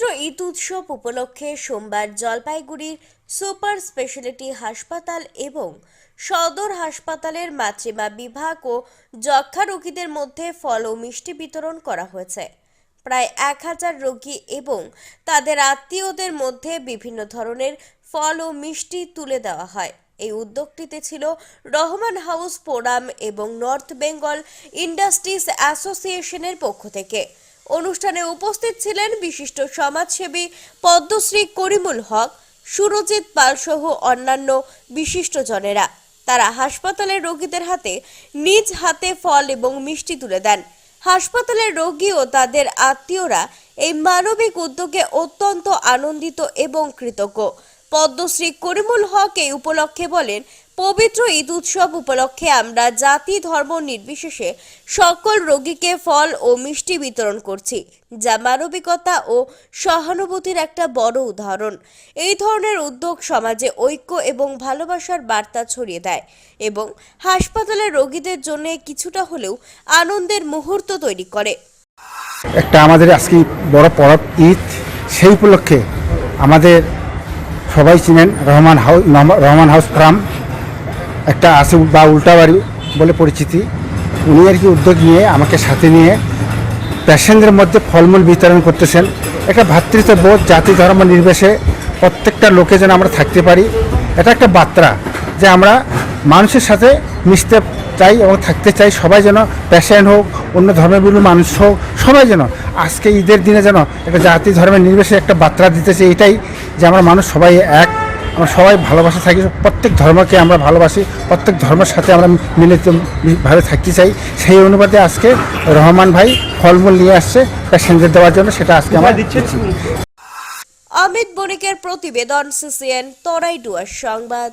পবিত্র ঈদ উৎসব উপলক্ষে সোমবার জলপাইগুড়ির সুপার স্পেশালিটি হাসপাতাল এবং সদর হাসপাতালের মাতৃমা বিভাগ ও যক্ষা রোগীদের মধ্যে ফল ও মিষ্টি বিতরণ করা হয়েছে। প্রায় এক হাজার রোগী এবং তাদের আত্মীয়দের মধ্যে বিভিন্ন ধরনের ফল ও মিষ্টি তুলে দেওয়া হয়। এই উদ্যোগটিতে ছিল রহমান হাউস ফোরাম এবং নর্থ বেঙ্গল ইন্ডাস্ট্রিজ অ্যাসোসিয়েশনের পক্ষ থেকে। অনুষ্ঠানে উপস্থিত ছিলেন বিশিষ্ট সমাজসেবী পদ্মশ্রী করিমুল হক, সুরজিৎ পাল সহ অন্যান্য বিশিষ্টজনেরা তারা হাসপাতালের রোগীদের হাতে নিজ হাতে ফল এবং মিষ্টি তুলে দেন। হাসপাতালের রোগী ও তাদের আত্মীয়রা এই মানবিক উদ্যোগে অত্যন্ত আনন্দিত এবং কৃতজ্ঞ। পদ্মশ্রী করিমুল হক এই উপলক্ষে বলেন পবিত্র ঈদ উৎসব উপলক্ষে আমরা জাতি ধর্ম নির্বিশেষে সকল রোগীকে ফল ও মিষ্টি বিতরণ করছি, যা মানবিকতা ও সহানুভূতির একটা বড় উদাহরণ। এই ধরনের উদ্যোগ সমাজে ঐক্য এবং ভালোবাসার বার্তা ছড়িয়ে দেয় এবং হাসপাতালের রোগীদের জন্য কিছুটা হলেও আনন্দের মুহূর্ত তৈরি করে। একটা আমাদের আজকে বড় পরব ঈদ, সেই উপলক্ষে আমাদের সবাই চিনেন Rahman house Rahman house farm একটা আছে বা উল্টা বাড়ি বলে পরিচিতি। উনি আর কি উদ্যোগ নিয়ে আমাকে সাথে নিয়ে পেশেন্টদের মধ্যে ফলমূল বিতরণ করতেছেন। একটা ভ্রাতৃত্ববোধ জাতি ধর্ম নির্বেশে প্রত্যেকটা লোকে যেন আমরা থাকতে পারি। এটা একটা বার্তা যে আমরা মানুষের সাথে মিশতে চাই এবং থাকতে চাই। সবাই যেন পেশেন্ট হোক, অন্য ধর্মের মানুষ হোক, সবাই যেন আজকে ঈদের দিনে যেন একটা জাতি ধর্মের নির্বিশেষে একটা বার্তা দিতেছে। এটাই যে আমরা মানুষ সবাই এক। আমরা সবাই ভালোবাসা থাকি প্রত্যেক ধর্মকে আমরা ভালোবাসি প্রত্যেক ধর্মের সাথে আমরা মিলে ভালো থাকতে চাই। সেই অনুপাতে আজকে রহমান ভাই ফলমূল নিয়ে আসছে প্যাসেঞ্জার দেওয়ার জন্য সেটা আজকে আমরা দিচ্ছি। অমিত বণিকের প্রতিবেদন সিসিএন তরাইডুয়ার সংবাদ।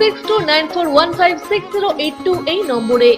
six two nine four one five six zero eight two এই নম্বরে।